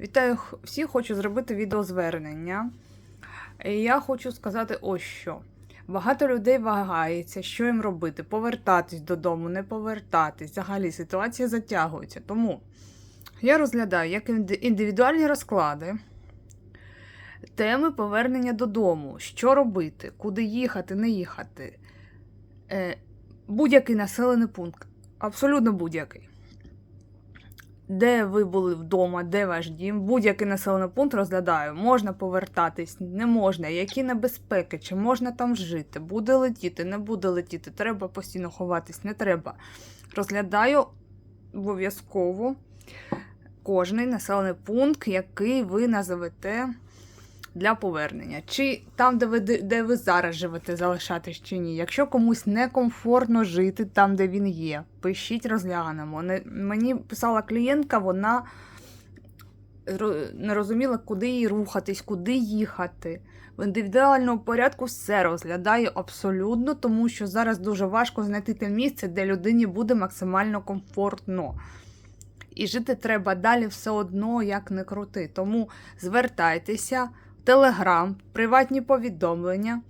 Вітаю всіх, хочу зробити відеозвернення. І я хочу сказати ось що. Багато людей вагається, що їм робити: повертатись додому, не повертатись. Взагалі ситуація затягується. Тому я розглядаю як індивідуальні розклади, теми повернення додому, що робити, куди їхати, не їхати. Е, будь-який населений пункт, абсолютно будь-який. Де ви були вдома, де ваш дім, будь-який населений пункт розглядаю. Можна повертатись, не можна, які небезпеки, чи можна там жити, буде летіти, не буде летіти, треба постійно ховатись, не треба. Розглядаю обов'язково кожний населений пункт, який ви назовете для повернення. Чи там, де ви, де ви зараз живете, залишатись чи ні. Якщо комусь некомфортно жити там, де він є, пишіть, розглянемо. Не, мені писала клієнтка, вона не розуміла, куди їй рухатись, куди їхати. В індивідуальному порядку все розглядаю абсолютно, тому що зараз дуже важко знайти те місце, де людині буде максимально комфортно. І жити треба далі все одно, як не крути. Тому звертайтеся Телеграм, приватні повідомлення,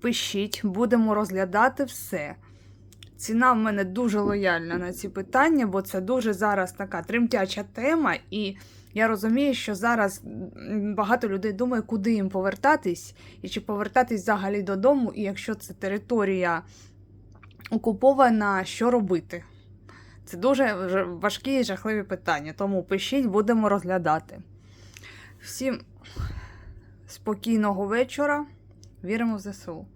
пишіть, будемо розглядати все. Ціна в мене дуже лояльна на ці питання, бо це дуже зараз така тремтяча тема, і я розумію, що зараз багато людей думає, куди їм повертатись, і чи повертатись взагалі додому, і якщо це територія окупована, що робити. Це дуже важкі і жахливі питання, тому пишіть, будемо розглядати. Всім спокійного вечора. Віримо в ЗСУ.